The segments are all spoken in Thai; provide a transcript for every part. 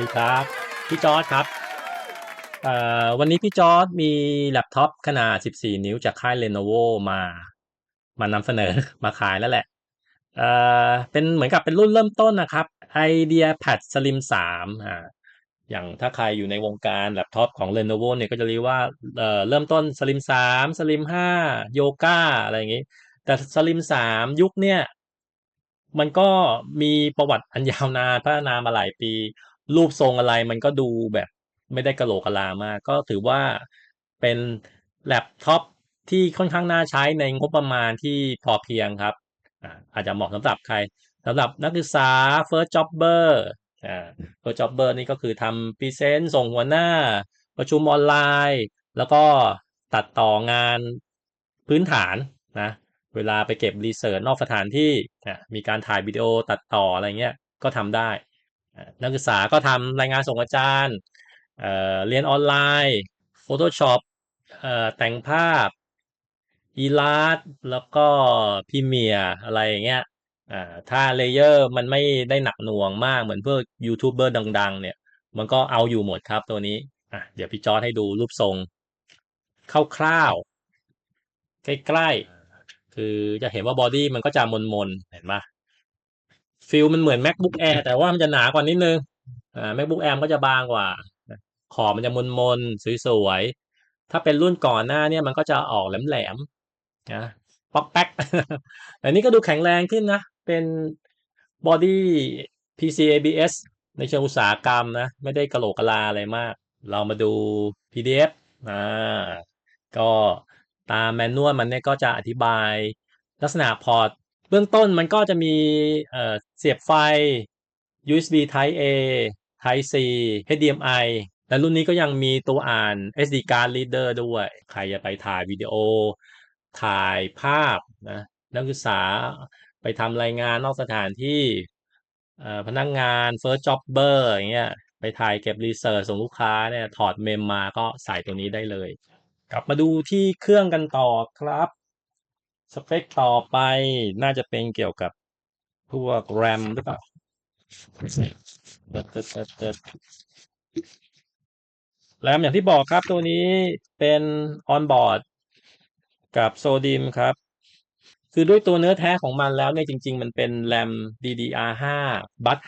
ดีครับ พี่จอร์ดครับวันนี้พี่จอร์ดมีแล็ปท็อปขนาด 14 นิ้วจากค่าย Lenovo มามานำเสนอมาขายแล้วแหละเอ่อเป็นเหมือนกับเป็นรุ่นเริ่มต้นนะครับ IdeaPad Slim 3อ่าอย่างถ้าใครอยู่ในวงการแล็ปท็อปของ Lenovo เนี่ยก็จะเรียกว่าเอ่อเริ่มต้น Slim 3 Slim 5 Yoga อะไรอย่างงี้ แต่ Slim 3ยุคเนี่ย มันก็มีประวัติอันยาวนานพัฒนามาหลายปี รูปทรงอะไรมันก็ดูแบบไม่ได้กระโหลกกะลามาก ก็ถือว่าเป็นแล็ปท็อปที่ค่อนข้างน่าใช้ในงบประมาณที่พอเพียงครับอาจจะเหมาะสำหรับใครสำหรับนักศึกษา first jobber อ่า first jobber นี่ก็คือทำพรีเซนต์ส่งหัวหน้า ประชุมออนไลน์ แล้วก็ตัดต่องานพื้นฐานนะเวลาไปเก็บรีเสิร์ชนอกสถานที่มีการถ่ายวิดีโอตัดต่ออะไรเงี้ยก็ทำได้ นักศึกษาก็ทำรายงานส่งอาจารย์เเรียนออนไลน์ Photoshop เอ่อแต่งภาพ e l a s t แล้วก็พ r e m i e r e อะไรอย่างเงี้ยอ่าถ้าเลเยอร์มันไม่ได้หนักหน่วงมากเหมือนเพวกยูทูบเบอร์ดัง ๆ เนี่ย มันก็เอาอยู่หมดครับตัวนี้อะเดี๋ยวพี่จอร์ดให้ดูรูปทรงคร่าวๆใกล้ๆ คือจะเห็นว่าบอดี้มันก็จะมนๆ เห็นปะ ฟิลมันเหมือน macbook air แต่ว่ามันจะหนากว่านิดนึงอ่า macbook air มันก็จะบางกว่า ขอบมันจะมนๆสวยๆ ถ้าเป็นรุ่นก่อนหน้าเนี่ยมันก็จะออกแหลมๆนะป๊อกแป๊กอันนี้ก็ดูแข็งแรงขึ้นนะ เป็นบอดี้ PCABS ในเชิงอุตสาหกรรมนะ ไม่ได้กระโหลกกะลาอะไรมาก เรามาดู PDF อ่าก็ตามแมนนวลมันเนี่ยก็จะอธิบายลักษณะพอร์ต บื้องต้นมันก็จะมีเสียบไฟ USB Type A Type C HDMI และรุ่นนี้ก็ยังมีตัวอ่าน SD card reader ด้วย ใครจะไปถ่ายวิดีโอ ถ่ายภาพนะนักศึกษาไปทำรายงานนอกสถานที่พนักงาน first jobber อย่างเงี้ยไปถ่ายเก็บรีเสิร์ชส่งลูกค้าเนี่ยถอดเมมมาก็ใส่ตัวนี้ได้เลย กลับมาดูที่เครื่องกันต่อครับ สเปคต่อไปน่าจะเป็นเกี่ยวกับพวก RAM หรือเปล่าเติร์ดเติร์ดเติร์ดเติร์ด RAM อย่างที่บอกครับตัวนี้เป็น on board กับโซดิมครับ คือด้วยตัวเนื้อแท้ของมันแล้วเนี่ยจริง ๆ มันเป็น RAM DDR5 บัส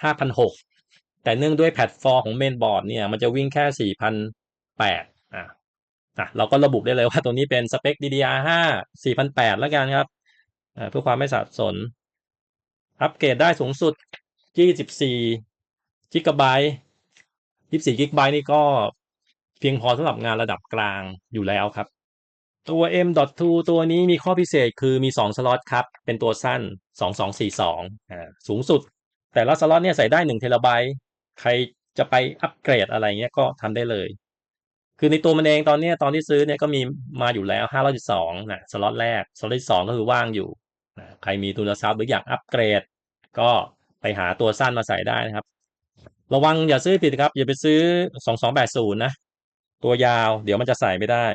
5,006แต่เนื่องด้วยแพลตฟอร์มของเมนบอร์ดเนี่ย มันจะวิ่งแค่ 4,008 อะเราก็ระบุได้เลยว่าตัวนี้เป็นสเปค DDR5 4,008 แล้วกันครับเพื่อความไม่สับสน อัปเกรดได้สูงสุด 24กิกะไบต์24กิกะไบต์นี่ก็เพียงพอสำหรับงานระดับกลางอยู่แล้วครับ ตัว M.2 ตัวนี้มีข้อพิเศษคือมี 2 สล็อตครับ เป็นตัวสั้น 2242อ่าสูงสุด แต่ละสล็อตเนี่ยใส่ได้1เทราไบต์ใครจะไปอัปเกรดอะไรเงี้ยก็ทำได้เลย คือในตัวมันเองตอนนี้ตอนที่ซื้อเนี่ยก็มีมาอยู่แล้ว512นะสล็อตแรกสล็อตที่สองก็คือว่างอยู่นะใครมีทุนทรัพย์หรืออยากอัปเกรด ก็ไปหาตัวสั้นมาใส่ได้นะครับ ระวังอย่าซื้อผิดครับ อย่าไปซื้อ2280นย์นะ ตัวยาวเดี๋ยวมันจะใส่ไม่ได้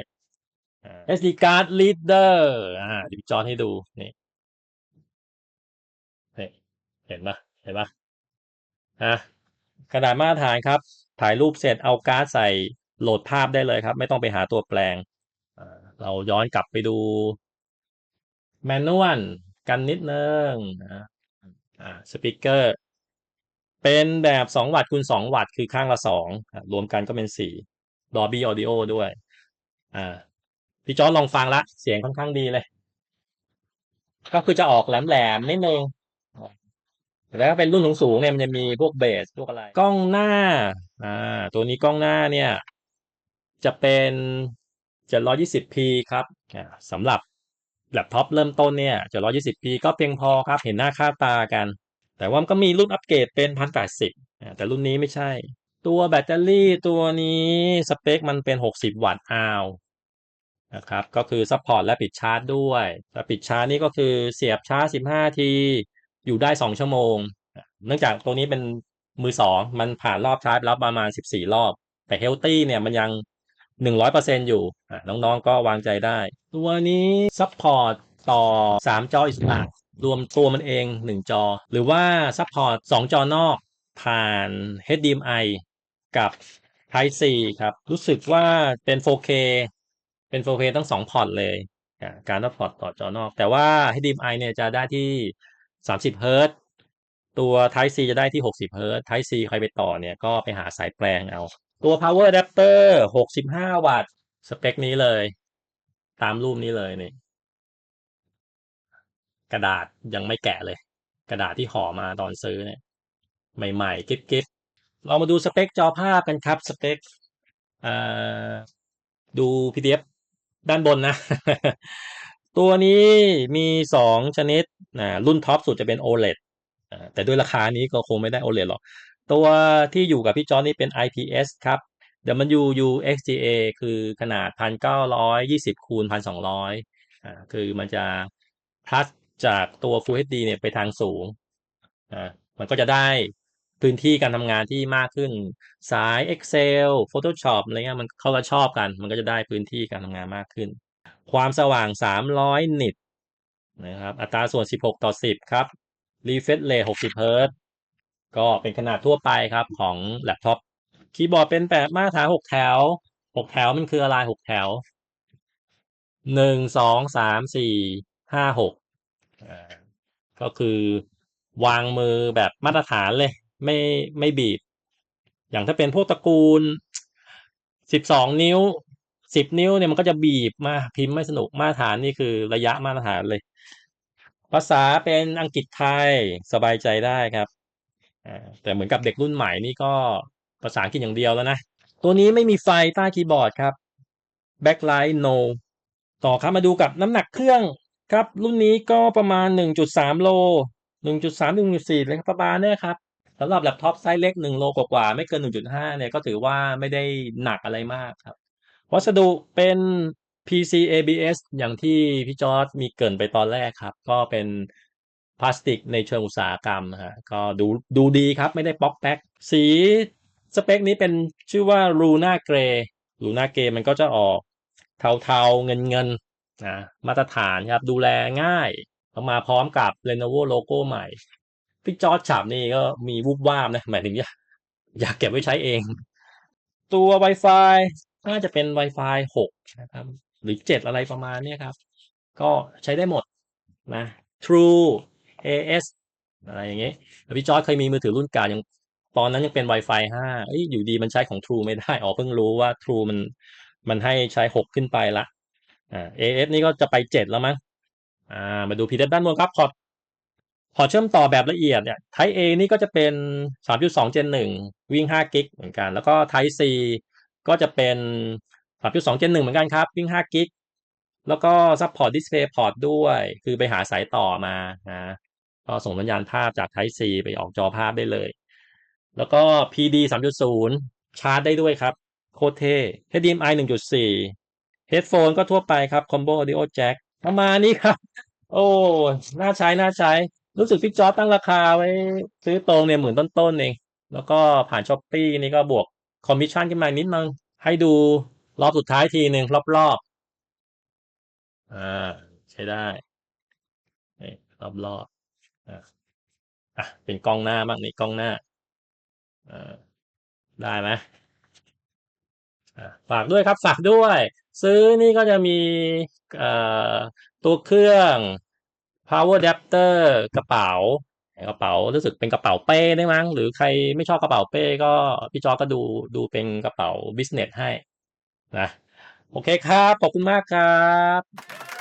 อ่า SD card reader อ่าดี๋ยวจอนให้ดูนี่นี่เห็นปะเห็นปะอะกระดาษมาตรฐานครับ ถ่ายรูปเสร็จเอาการ์ดใส่ โหลดภาพได้เลยครับ ไม่ต้องไปหาตัวแปลง เราย้อนกลับไปดูแมนนวลกันนิดนึงนะสปีกเกอร์เป็นแบบสองวัตต์คูณสองวัตต์คือข้างละสองรวมกันก็เป็นสี่ Dolby Audio ด้วย อ่า พี่จอร์จลองฟังละ เสียงค่อนข้างดีเลย ก็คือจะออกแหลมๆนิดนึงแล้วก็เป็นรุ่นสูงๆเนี่ยมันจะมีพวกเบสพวกอะไร กล้องหน้า อ่า ตัวนี้กล้องหน้าเนี่ย จะเป็น 720p ครับสำหรับแล็ปท็อปเริ่มต้นเนี่ย 720p ก็เพียงพอครับ เห็นหน้าค่าตากัน แต่ว่ามันก็มีรุ่นอัปเกรดเป็น 1080 แต่รุ่นนี้ไม่ใช่ ตัวแบตเตอรี่ตัวนี้สเปคมันเป็น 60 วัตต์อาวนะครับก็คือซัพพอร์ตและปิดชาร์จด้วยและปิดชาร์จนี่ก็คือเสียบชาร์จ 15 ที อยู่ได้ 2 ชั่วโมง เนื่องจากตัวนี้เป็นมือสองมันผ่านรอบชาร์จแล้วประมาณ 14 รอบ แต่เฮลตี้เนี่ยมันยัง 100%อยู่อะน้องๆก็วางใจได้ ตัวนี้ซัพพอร์ตต่อ 3 จออิสระรวมตัวมันเอง 1 จอ หรือว่าซัพพอร์ต2จอนอกผ่าน HDMI กับ Type C ครับ รู้สึกว่าเป็น 4K เป็น 4K ทั้งสองพอร์ตเลย การรับพอร์ตต่อจอนอก แต่ว่า HDMI เนี่ยจะได้ที่ 30เฮิรตซ์ตัว Type C จะได้ที่ 60เฮิรต Type C ใครไปต่อเนี่ยก็ไปหาสายแปลงเอา ตัว Power Adapter 65วัตต์ สเปคนี้เลย ตามรูปนี้เลยนี่ กระดาษยังไม่แกะเลย กระดาษที่ห่อมาตอนซื้อเนี่ย ใหม่ๆ กิ๊บๆ เรามาดูสเปคจอภาพกันครับ สเปคดู PDF ด้านบนนะ ตัวนี้มีสองชนิดนะรุ่นท็อปสุดจะเป็น OLED แต่ด้วยราคานี้ก็คงไม่ได้ OLED หรอก ตัวที่อยู่กับพี่จอนี่เป็น IPS ครับ WU XGA คือขนาด 1920คูณ1200อ่าคือมันจะพลัดจากตัว Full HD เนี่ยไปทางสูงอ่ามันก็จะได้พื้นที่การทำงานที่มากขึ้นสาย Excel Photoshop อะไรเงี้ยมันเขาก็ชอบกัน มันก็จะได้พื้นที่การทำงานมากขึ้น ความสว่าง 300 นิตนะครับ อัตราส่วน 16 ต่อ 10 ครับ refresh rate 60 เฮิรต ก็เป็นขนาดทั่วไปครับของแล็ปท็อปคีย์บอร์ดเป็นแบบมาตรฐาน6แถว6แถวมันคืออะไร6แถวหนึ่งสองสามสี่ห้าหกอ่าก็คือวางมือแบบมาตรฐานเลย ไม่ไม่บีบ อย่างถ้าเป็นพวกตระกูลสิบสองนิ้วสิบนิ้วเนี่ยมันก็จะบีบมาพิมพ์ไม่สนุกมาตรฐานนี่คือระยะมาตรฐานเลย ภาษาเป็นอังกฤษไทยสบายใจได้ครับอ่า แต่เหมือนกับเด็กรุ่นใหม่นี่ก็ภาษาอังกฤษอย่างเดียวแล้วนะ ตัวนี้ไม่มีไฟใต้คีย์บอร์ดครับ backlight no ต่อครับมาดูกับน้ำหนักเครื่องครับ รุ่นนี้ก็ประมาณ 1.3 โล 1.3ถึง1.4เลยครับประมาณเนี้ยครับสำหรับแล็ปท็อปไซส์เล็ก 1 โลกว่าๆไม่เกิน 1.5 เนี่ยก็ถือว่าไม่ได้หนักอะไรมากครับ วัสดุเป็น PC ABS อย่างที่พี่จอร์ดมีเกินไปตอนแรกครับ ก็เป็น พลาสติกในเชิงอุตสาหกรรมนะฮะก็ดูดูดีครับไม่ได้ป๊อกแป๊กสีสเปคนี้เป็นชื่อว่า Luna Gray Luna Gray มันก็จะออกเทาๆเงินเงินๆนะมาตรฐานครับดูแลง่ายเอามาพร้อมกับ Lenovo โลโก้ใหม่พี่จอร์ดฉับนี่ก็มีวุบวาบนะหมายถึงอยากอยากเก็บไว้ใช้เอง ตัว Wi-Fi น่าจะเป็น Wi-Fi 6 นะครับ หรือ 7 อะไรประมาณเนี้ครับ ก็ใช้ได้หมดนะ True AS อะไรอย่างเงี้ยพี่จอร์ดเคยมีมือถือรุ่นเก่ายังตอนนั้นยังเป็น Wi-Fi 5เอ้ยอยู่ดีมันใช้ของ True ไม่ได้อ๋อเพิ่งรู้ว่า True มันมันให้ใช้ 6 ขึ้นไปละอ่า AS นี่ก็จะไป 7 แล้วมั้งอ่ามาดู PDF ด้านบนครับพอร์ตพอเชื่อมต่อแบบละเอียดเนี่ย Type A นี่ก็จะเป็น 3.2 Gen 1 วิ่ง5กิกเหมือนกัน แล้วก็ Type C ก็จะเป็น 3.2 Gen 1 เหมือนกันครับ วิ่ง5กิกแล้วก็ support DisplayPort ด้วย คือไปหาสายต่อมานะ ก็ส่งสัญญาณภาพจาก Type C ไปออกจอภาพได้เลย แล้วก็ PD 3.0 ชาร์จได้ด้วยครับ โคตรเท่ HDMI 1.4 Headphone ก็ทั่วไปครับ Combo Audio Jack ประมาณนี้ครับ โอ้ น่าใช้ น่าใช้ รู้สึกพี่จอตั้งราคาไว้ ซื้อตรงเนี่ยหมื่นต้นๆเอง แล้วก็ผ่านช้อปปี้นี่ก็บวกคอมมิชชั่นขึ้นมานิดนึง ให้ดูรอบสุดท้ายทีหนึ่งรอบๆ อ่า ใช้ได้นี่รอบๆ อะอะเป็นกล้องหน้าบ้างนี่กล้องหน้าได้ไหมอะฝากด้วยครับฝากด้วย ซื้อนี่ก็จะมีตัวเครื่อง power adapter กระเป๋ากระเป๋ารู้สึกเป็นกระเป๋าเป้ได้มั้ง หรือใครไม่ชอบกระเป๋าเป้ก็พี่จอก็ดูดูเป็นกระเป๋า business ให้นะโอเคครับ ขอบคุณมากครับ